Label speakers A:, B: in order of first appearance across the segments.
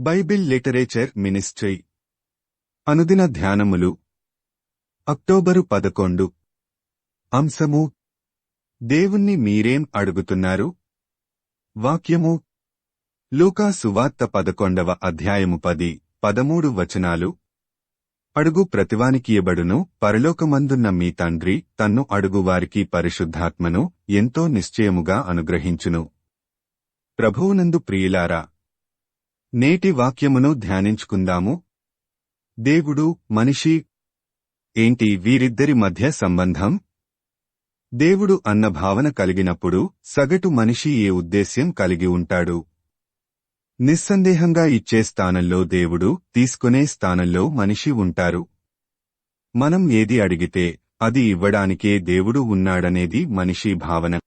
A: Bible literature ministry. అనుదిన ధ్యానములు. October పదకొండు. అంశము. దేవుణ్ణి మీరేం అడుగుతున్నారు? వాక్యము. లూకా సువార్త పదకొండవ అధ్యాయము పది పదమూడు వచనాలు. అడుగు ప్రతివానికియబడును పరలోకమందున్న మీ తండ్రి తన్ను అడుగువారికి పరిశుద్ధాత్మను ఎంతో నిశ్చయముగా అనుగ్రహించును. ప్రభువునందు ప్రియులారా నేటి వాక్యమును ధ్యానించుకుందాము. దేవుడు మనిషి ఏంటి వీరిద్దరి మధ్య సంబంధం? దేవుడు అన్న భావన కలిగినప్పుడు సగటు మనిషి ఏ ఉద్దేశ్యం కలిగి ఉంటాడు? నిస్సందేహంగా ఇచ్చే స్థానంలో దేవుడు తీసుకునే స్థానంలో మనిషి ఉంటారు. మనం ఏది అడిగితే అది ఇవ్వడానికే దేవుడు ఉన్నాడనేది మనిషి భావన.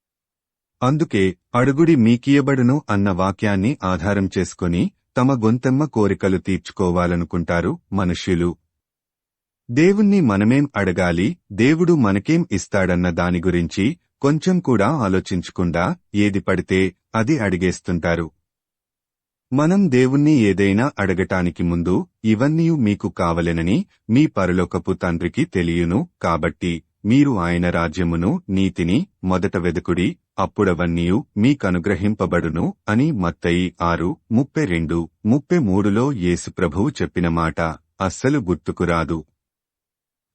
A: అందుకే అడుగుడి మీకియబడును అన్న వాక్యాన్ని ఆధారం చేసుకుని తమ గొంతెమ్మ కోరికలు తీర్చుకోవాలనుకుంటారు మనుష్యులు. దేవుణ్ణి మనమేం అడగాలి దేవుడు మనకేం ఇస్తాడన్న దాని గురించి కొంచెం కూడా ఆలోచించకుండా ఏది పడితే అది అడిగేస్తుంటారు. మనం దేవుణ్ణి ఏదైనా అడగటానికి ముందు ఇవన్నీ మీకు కావలెనని మీ పరలోకపు తండ్రికి తెలియను కాబట్టి మీరు ఆయన రాజ్యమును నీతిని మొదట వెదుకుడి అప్పుడవన్నీయు మీకనుగ్రహింపబడును అని మత్తయి ఆరు ముప్పై రెండు ముప్పై మూడులో యేసుప్రభువు చెప్పిన మాట అస్సలు గుర్తుకురాదు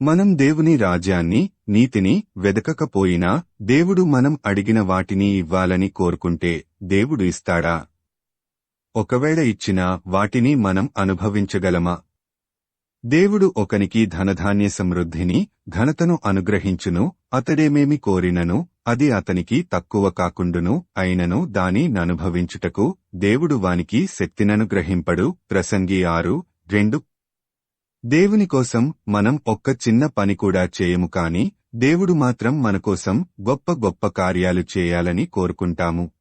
A: మనం దేవుని రాజ్యాన్ని నీతిని వెదకకపోయినా దేవుడు మనం అడిగిన వాటిని ఇవ్వాలని కోరుకుంటే దేవుడు ఇస్తాడా? ఒకవేళ ఇచ్చినా వాటిని మనం అనుభవించగలమా? దేవుడు ఒకనికి ధనధాన్య సమృద్ధిని ఘనతను అనుగ్రహించును అతడేమేమి కోరినను అది అతనికి తక్కువ కాకుండును అయినను దాని ననుభవించుటకు దేవుడు వానికి శక్తిననుగ్రహింపడు ప్రసంగి ఆరు రెండు. దేవుని కోసం మనం ఒక్క చిన్న పని కూడా చేయము కాని దేవుడు మాత్రం మనకోసం గొప్ప గొప్ప కార్యాలు చేయాలని కోరుకుంటాము.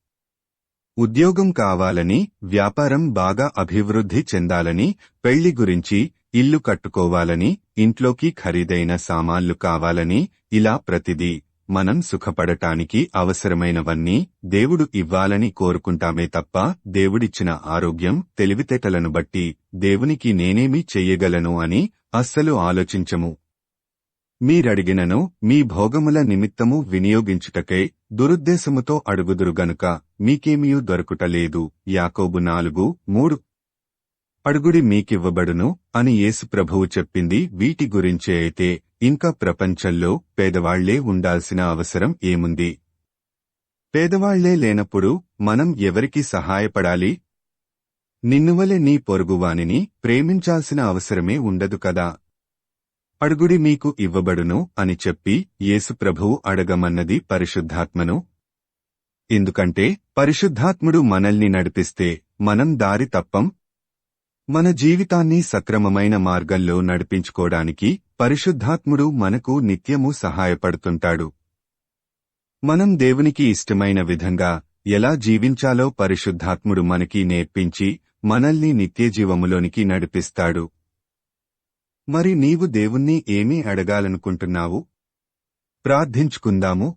A: ఉద్యోగం కావాలని వ్యాపారం బాగా అభివృద్ధి చెందాలని పెళ్ళి గురించి ఇల్లు కట్టుకోవాలని ఇంట్లోకి ఖరీదైన సామాన్లు కావాలని ఇలా ప్రతిదీ. మనం సుఖపడటానికి అవసరమైనవన్నీ దేవుడు ఇవ్వాలని కోరుకుంటామే తప్ప దేవుడిచ్చిన ఆరోగ్యం తెలివితేటలను బట్టి దేవునికి నేనేమి చెయ్యగలను అని అస్సలు ఆలోచించము. మీరడిగినను మీ భోగముల నిమిత్తము వినియోగించుటకై దురుద్దేశముతో అడుగుదురు గనుక మీకేమీయూ దొరకుటలేదు. యాకోబు నాలుగు మూడు. అడుగుడి మీకివ్వబడును అని యేసుప్రభువు చెప్పింది. వీటి గురించే అయితే ఇంకా ప్రపంచంలో పేదవాళ్ళే ఉండాల్సిన అవసరం ఏముంది? పేదవాళ్ళే లేనప్పుడు మనం ఎవరికి సహాయపడాలి? నిన్నువలె నీ పొరుగువానిని ప్రేమించాల్సిన అవసరమే ఉండదు కదా? అడుగుడి మీకు ఇవ్వబడును అని చెప్పి యేసుప్రభువు అడగమన్నది పరిశుద్ధాత్మను. ఎందుకంటే పరిశుద్ధాత్ముడు మనల్ని నడిపిస్తే మనం దారి తప్పం మన జీవితాన్ని సక్రమమైన మార్గంలో నడిపించుకోవడానికి పరిశుద్ధాత్ముడు మనకు నిత్యము సహాయపడుతుంటాడు. మనం దేవునికి ఇష్టమైన విధంగా ఎలా జీవించాలో పరిశుద్ధాత్ముడు మనకి నేర్పించి మనల్ని నిత్యజీవములోనికి నడిపిస్తాడు. మరి నీవు దేవుణ్ణి ఏమీ అడగాలనుకుంటున్నావు? ప్రార్థించుకుందాము.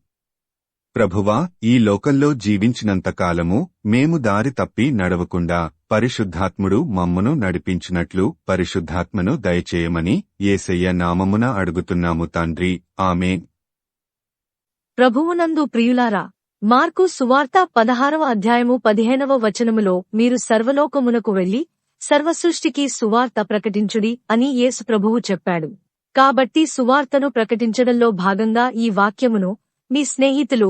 A: ప్రభువా ఈ లోకంలో జీవించినంతకాలము మేము దారి తప్పి నడవకుండా పరిశుద్ధాత్ముడు మమ్మను నడిపించినట్లు పరిశుద్ధాత్మను దయచేయమని ఏసయ్య నామమున అడుగుతున్నాము తండ్రి. ఆమె
B: ప్రభువునందు ప్రియులారా మార్కు సువార్త పదహారవ అధ్యాయము పదిహేనవ వచనములో మీరు సర్వలోకమునకు వెళ్ళి సర్వసృష్టికి సువార్త ప్రకటించుడి అని యేసు ప్రభువు చెప్పాడు. కాబట్టి సువార్తను ప్రకటించడంలో భాగంగా ఈ వాక్యమును మీ స్నేహితులు